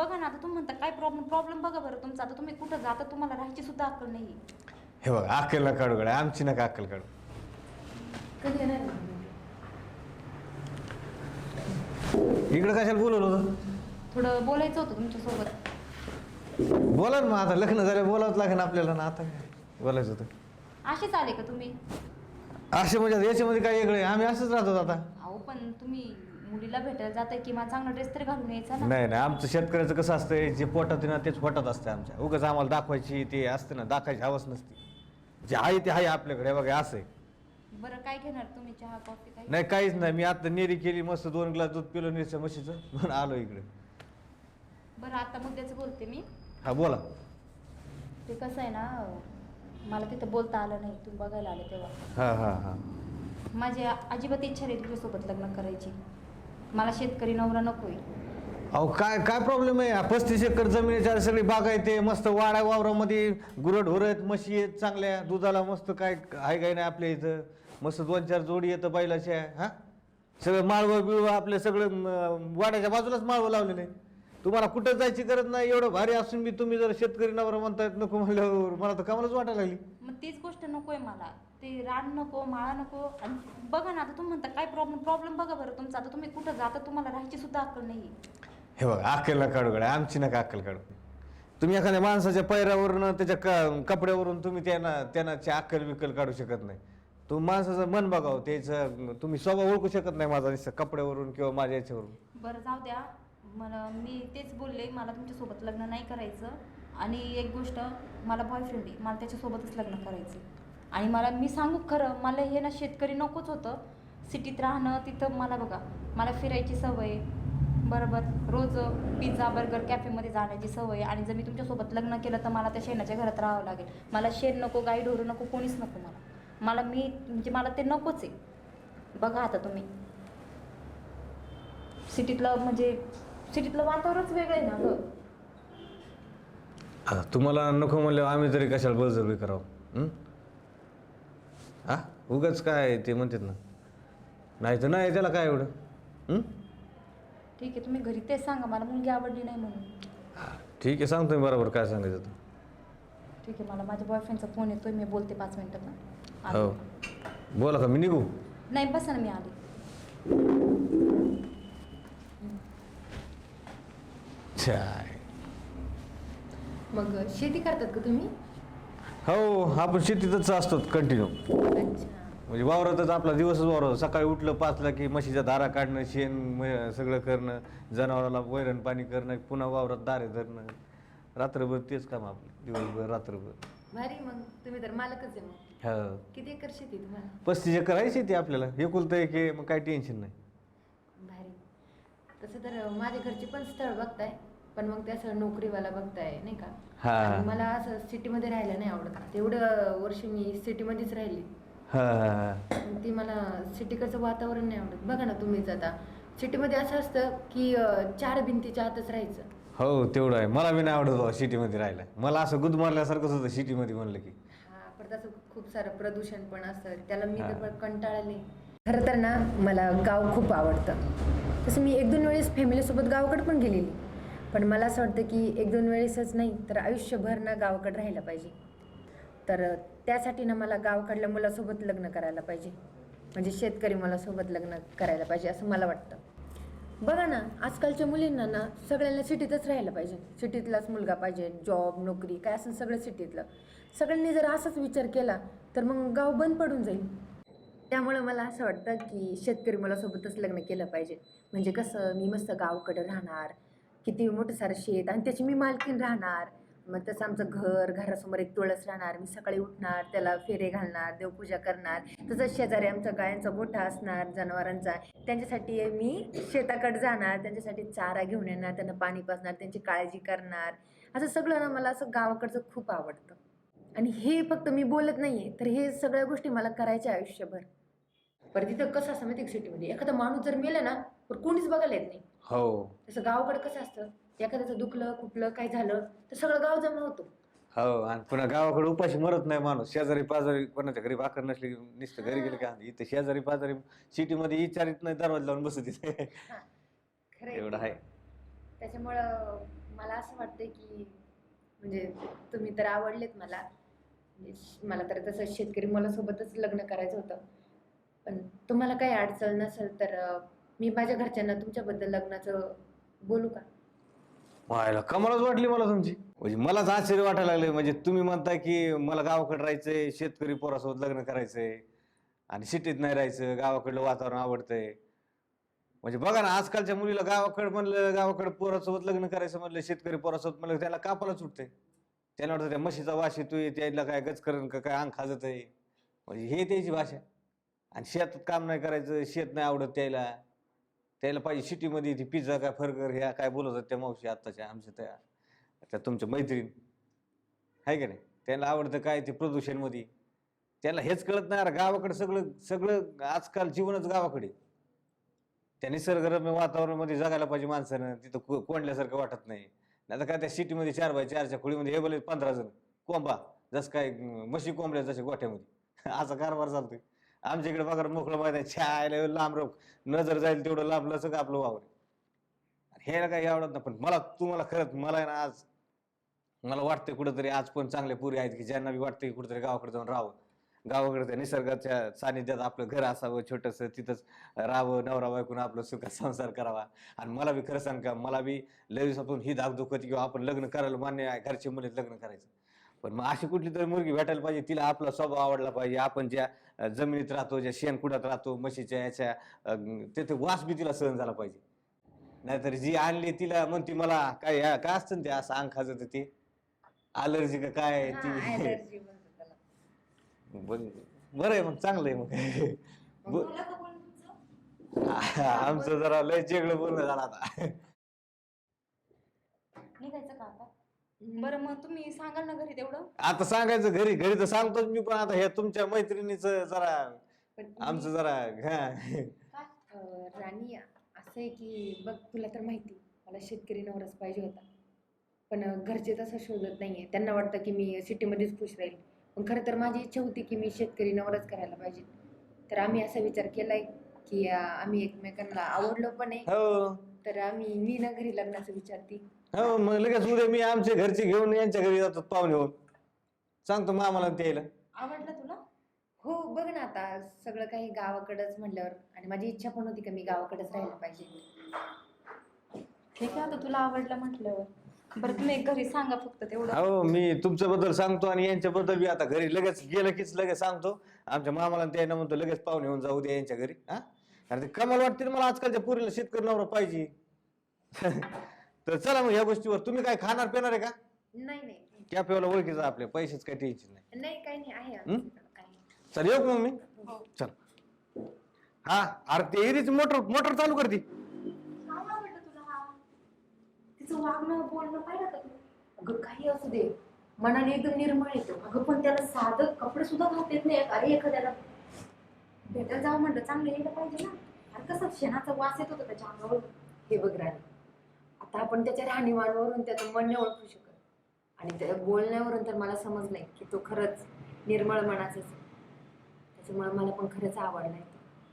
बघा ना आता तुम्ही म्हणता काय प्रॉब्लेम प्रॉब्लेम बघा बरं तुमचा. आता तुम्ही कुठं जाता तुम्हाला राहायची सुद्धा अक्कल नाही हे बघ अक्कल काढू गड्या आमची नका अक्कल काढू. कधी येणार? इकडं कशाला बोलवलं होतं? थोडं बोलायचं होतं तुमच्यासोबत. बोला ना मग आता लग्न झालं बोलावंच लागेल आपल्याला ना आता काय? बोलायचं होतं. असेच आले का तुम्ही? असे म्हणजे याच्यामध्ये काय वेगळे आम्ही असंच राहतो आता. अहो पण तुम्ही मुलीला भेटायला जाताय किंवा चांगला ड्रेस तरी घालून यायचा ना? नाही नाही आमचं शेतकऱ्याचं कसं असतंय जे पोटात आहे ना तेच पोटात असतं आमच्या. उगाच आम्हाला दाखवायची ते असते ना दाखवायची हवस नसते. जे आहे ते आहे आपल्याकडे बघा असं आहे. बरं काय घेणार तुम्ही? चहा कॉफी काय नाही काहीच नाही. मी आता नेरी केली मस्त दोन ग्लास दूध पिलो निरच्या म्हशीचं. म्हणून आलो इकडे. बरं आता मुद्द्याचं बोलते मी. हा बोला. ते कसं आहे ना मला तिथं बोलता आलं नाही तुम्ही बघायला आले तेव्हा. हा हा हा. माझी अजिबात इच्छा नाही तुझ्यासोबत लग्न करायची. मला शेतकरी नवरा नकोय. अहो काय काय प्रॉब्लेम आहे? पस्तीस एकर जमिनीच्या सगळी बाग आहे ते. मस्त वाडा वावरामध्ये गुरड आहेत म्हशी आहेत चांगल्या. दुधाला मस्त काय आहे काय नाही आपल्या इथं. मस्त दोन चार जोडी येतं बैलाच्या. हां? सगळं माळवं बिळवं आपलं सगळं वाड्याच्या बाजूलाच माळवं लावलेलं आहे. तुम्हाला कुठं जायची गरज नाही एवढं भारी असून मी तुम्ही जर शेतकरी नवरा म्हणतायत नको म्हणल्यावर मला तर कामालाच वाटायला लागली. मग तीच गोष्ट नकोय मला. ते रान नको माळा नको. आणि बघा ना आता तुम्ही म्हणता काय प्रॉब्लेम प्रॉब्लेम बघा बरं तुमचा. आता तुम्ही कुठं जाता तुम्हाला राहायची सुद्धा अक्कल नाही हे बघा अक्कलला काढू गड्या आमची नका अक्कल काढू. तुम्ही एखाद्या माणसाच्या पैरावरून त्याच्या क कपड्यावरून तुम्ही त्यांना त्यांनाची अक्कल विक्कल काढू शकत नाही. तुम्ही माणसाचं मन बघावं त्याचं तुम्ही स्वभाव ओळखू शकत नाही माझा नुसतं कपड्यावरून किंवा माझ्या याच्यावरून. बरं जाऊ द्या. मला मी तेच बोलले मला तुमच्यासोबत लग्न नाही करायचं. आणि एक गोष्ट मला बॉयफ्रेंड आहे मला त्याच्यासोबतच लग्न करायचं. आणि मला मी सांगू खरं मला हे ना शेतकरी नकोच होतं. सिटीत राहणं तिथं मला बघा मला फिरायची सवय. बरोबर? रोज पिझ्झा बर्गर कॅफेमध्ये जाण्याची सवय. आणि जर मी तुमच्यासोबत लग्न केलं तर मला त्या शेणाच्या घरात राहावं लागेल. मला शेण नको गाई ढोरू नको कोणीच नको मला. मला मी म्हणजे मला ते नकोच आहे. बघा आता तुम्ही. सिटीतलं म्हणजे सिटीतलं वातावरणच वेगळं आहे ना गं? आता तुम्हाला नको म्हणल्यावर आम्ही तरी कशाला बळजबरी करावं? हं? हा उगाच काय ते म्हणतात ना. नाही तर नाही त्याला काय एवढं? हं? ठीक आहे तुम्ही घरी तेच सांगा मला मुलगी आवडली नाही म्हणून. हा, ठीक आहे सांगतो मी बरोबर काय सांगायचं तर. ठीक आहे मला माझ्या बॉयफ्रेंडचा फोन येतोय मी बोलते पाच मिनिटात ना. हो. बोला का मी निघू? नाही बसा ना मी आले. छाय मग शेती करतात का तुम्ही? हो आपण शेतीतच असतो कंटिन्यू अच्छा. म्हणजे वावरातच आपला दिवसच वावरात. सकाळी उठलं पाचला की म्हशीच्या दारा काढणं शेण म- सगळं करणं जनावराला वैरण पाणी करणं पुन्हा वावरात दारे धरणं. रात्रभर तेच काम आपलं. दिवसभर रात्रभर. भारी मग तुम्ही तर मालकच आहे मग. हा. किती एकर शेती आहे तुम्हाला? पस्तीस एकर आहे शेती आपल्याला. एकुलतं एक आहे मग काही टेन्शन नाही. भारी. तसं तर माझ्या घरचे पण स्थळ बघताय. पण मग ते असं नोकरीवाला बघताय नाही का? हा. मला असं सिटीमध्ये राहायला नाही आवडत तेवढं वर्ष मी सिटीमध्येच राहिली. हा हा हा. पण ती मला सिटीकडचं वातावरण नाही आवडत. बघा ना तुम्हीच आता. सिटीमध्ये असं असतं की अं, चार भिंतीच्या आतच राहायचं. हो तेवढं आहे. मला बी नाही आवडत बाबा सिटीमध्ये राहायला. मला असं गुद मारल्यासारखंच होतं सिटीमध्ये म्हणलं की. हा परत असं खूप सारं प्रदूषण पण असतं. त्याला मी. तर पण कंटाळले. खरं तर ना मला गाव खूप आवडतं. तसं मी एक दोन वेळेस फॅमिलीसोबत गावाकडे पण गेलेली. पण मला असं वाटतं की एक दोन वेळेसच नाही तर आयुष्यभर ना गावाकडे राहायला पाहिजे. तर त्यासाठी ना मला गावाकडल्या मुलासोबत लग्न करायला पाहिजे. म्हणजे शेतकरी मुलासोबत लग्न करायला पाहिजे असं मला वाटतं. बघा ना आजकालच्या मुलींना ना सगळ्यांना सिटीतच राहायला पाहिजे. सिटीतलाच मुलगा पाहिजे जॉब नोकरी काय असं सगळं सिटीतलं. सगळ्यांनी जर असाच विचार केला तर मग गाव बंद पडून जाईल. त्यामुळं मला असं वाटतं की शेतकरी मुलासोबतच लग्न केलं पाहिजे. म्हणजे कसं मी मस्त गावकडं राहणार किती मोठं सारं शेत आणि त्याची मी मालकीन राहणार. मग तसं आमचं घर घरासमोर एक तुळस राहणार. मी सकाळी उठणार त्याला फेरे घालणार देवपूजा करणार. तसंच शेजारी आमचा गायांचा गोठा असणार जनावरांचा. त्यांच्यासाठी मी शेताकडे जाणार त्यांच्यासाठी चारा घेऊन येणार त्यांना पाणी पाजणार त्यांची काळजी करणार. असं सगळं ना मला असं गावाकडचं खूप आवडतं. आणि हे फक्त मी बोलत नाही तर हे सगळ्या गोष्टी मला करायच्या आयुष्यभर. पर तिथं कसं असं माहिती सिटीमध्ये? एखादा माणूस जर मेला ना तर कोणीच बघायला येत नाही. हो. तसं गावाकडे कसं असतं? एखाद्याचं दुखलं कुठलं काय झालं तर सगळं गाव जमा होतो. हो आणि पुन्हा गावाकडे उपाशी मरत नाही माणूस. शेजारी पाजारी कोणाच्या घरी भाकर नसली की नुसतं घरी गेले का इथं शेजारी पाजारी सिटीमध्ये विचारित नाही दरवाजा लावून बसत तिथे खरं एवढं आहे. त्याच्यामुळं मला असं वाटतंय की म्हणजे तुम्ही तर आवडलेत मला. म्हणजे मला तर तसं शेतकरी मुलासोबतच लग्न करायचं होतं. पण तुम्हाला काही अडचण नसेल तर अं, मी माझ्या घरच्यांना तुमच्याबद्दल लग्नाचं बोलू का? व्हायला कमालच वाटली मला तुमची. म्हणजे मलाच आश्चर्य वाटायला लागले. म्हणजे तुम्ही म्हणताय की मला गावाकडे राहायचंय शेतकरी पोरासोबत लग्न करायचंय आणि सिटीत नाही राहायचं गावाकडलं वातावरण आवडतंय. म्हणजे बघा ना आजकालच्या मुलीला गावाकडे म्हणलं गावाकडे पोरासोबत लग्न करायचं म्हणलं शेतकरी पोरासोबत म्हणलं त्याला कापाला सुटतंय. त्याला वाटतं त्या म्हशीचा वास येतोय त्याला काय गचकरण का काय अंग खाजत आहे म्हणजे हे त्याची भाषा. आणि शेतात काम नाही करायचं शेत नाही आवडत त्याला. त्याला पाहिजे सिटीमध्ये ती पिझ्झा काय फर्गर ह्या काय बोलत होत्या त्या मावशी आत्ताच्या आमच्या त्या त्या तुमच्या मैत्रीण. आहे का नाही? त्याला आवडतं काय ते प्रदूषणमध्ये? त्याला हेच कळत नाही अरे गावाकडे सगळं सगळं आजकाल जीवनच गावाकडे. त्या निसर्गरम्य वातावरणामध्ये जगायला पाहिजे माणसानं तिथं को- कोंडल्यासारखं वाटत नाही. नाही तर काय त्या सिटीमध्ये चार बाय चारच्या खोळीमध्ये हे बोले पंधरा जण. कोंबा जसं काय म्हशी कोंबड्या जशा गोठ्यामध्ये. असा कारभार चालतोय. आमच्याकडे बघा मोकळं मैदान छायला लांब रोख नजर जाईल तेवढं लांब लसं आपलं वावर. हे काही आवडत ना पण मला तुम्हाला खरंच मला ना आज मला वाटतंय कुठंतरी आज पण चांगले पुरी आहेत की ज्यांना बी वाटतं की कुठंतरी गावाकडे जाऊन राहावं. गावाकडे त्या निसर्गाच्या सानिध्यात आपलं घर असावं छोटंसं तिथंच राहावं नवरा बायकून आपलं सुख संसार करावा. आणि मला बी खरं सांग का मला बी लय दिवसातून ही धाकधूक दुखत किंवा आपण लग्न करायला मान्य आहे घरचे मुलीत लग्न करायचं. पण मग अशी कुठली तरी मुलगी भेटायला पाहिजे तिला आपला स्वभाव आवडला पाहिजे. आपण ज्या जमिनीत राहतो ज्या शेणकुडात राहतो म्हशीच्या याच्या अं, तिथे वास बी तिला सहन झाला पाहिजे. नाहीतर जी आणली तिला म्हणते मला काय ह्या- काय असतं ना ते असं अंग खाजत ते अलर्जी का काय हा, ती? allergy म्हणतात त्याला. बर- बरं आहे मग चांगलं आहे मग. ब- झालं का बोलणं तुमचं? आमचं जरा लय वेगळं बोलणं झालं आता. निघायचं का आता? बरं मग तुम्ही सांगाल ना घरी तेवढं? आता सांगायचं घरी घरी तर सांगतोच मी पण आता हे तुमच्या मैत्रिणीच जरा पण मी- आमचं जरा हा. अं, राणी असं आहे की बघ तुला तर माहिती मला शेतकरी नवराच पाहिजे होता. पण अं, घरचे तसं शोधत नाहीये. त्यांना वाटतं की मी सिटीमध्येच खुश राहील. पण खरं तर माझी इच्छा होती की मी शेतकरी नवरच करायला पाहिजे. तर आम्ही असा विचार केलाय की अं, आम्ही एकमेकांना आवडलो पण आहे. हो. तर आम्ही मी ना घरी लग्नाचं विचारते. हो मग लगेच उद्या मी आमच्या घरचे घेऊन यांच्या घरी जातो पाहुणे होऊन. सांगतो मामाला आणि त्याला. आवडलं तुला? हो बघ ना आता सगळं काही गावाकडंच म्हटल्यावर आणि माझी इच्छा पण होती की मी गावाकडेच राहायला पाहिजे. ठीक आहे आता तुला आवडलं म्हटल्यावर. बरं तुम्ही एक घरी सांगा फक्त तेवढं. हो मी तुमच्याबद्दल सांगतो आणि यांच्याबद्दल बी आता घरी लगेच गेलं कीच लगेच सांगतो. आमच्या मामाला आणि त्यांना म्हणतो लगेच पाहुणे येऊन जाऊ द्या यांच्या घरी हा? कारण ते कमाल वाटते ना मला आजकालच्या पुरीला शेतकरी नवरा पाहिजे. तर चला मग ह्या गोष्टीवर. तुम्ही काय खाणार पिणार आहे का? नाही नाही. कॅफेवाला ओळखीचा आपल्या पैसेच काही टेन्शन नाही. नाही काही नाही आहे आमच्याकडं काही चल येऊ का मग मी? हो. चल. हा अरे ते एरीची मोटर मोटर चालू करते. काय आवडलं तुला. हा तिचं वागणं बोलणं पाहिलं का तू? अगं काही असू दे. मनाने एकदम निर्मळ येतो. अगं पण त्याला साधं कपडे सुद्धा घालता येत नाही अरे एखाद्याला. भेटायला जावं म्हणलं चांगलं यायला पाहिजे ना. अरे कसं? शेणाचा वास येत होता त्याच्या अंगावर. हे बघ राणी. आता आपण त्याच्या राहणीमानवरून त्याचं म्हणणे ओळखू शकत. आणि त्या बोलण्यावरून तर मला समजलंय की तो खरंच निर्मळ मनाचाच त्याच्यामुळे मला पण खरंच आवडलाय आहे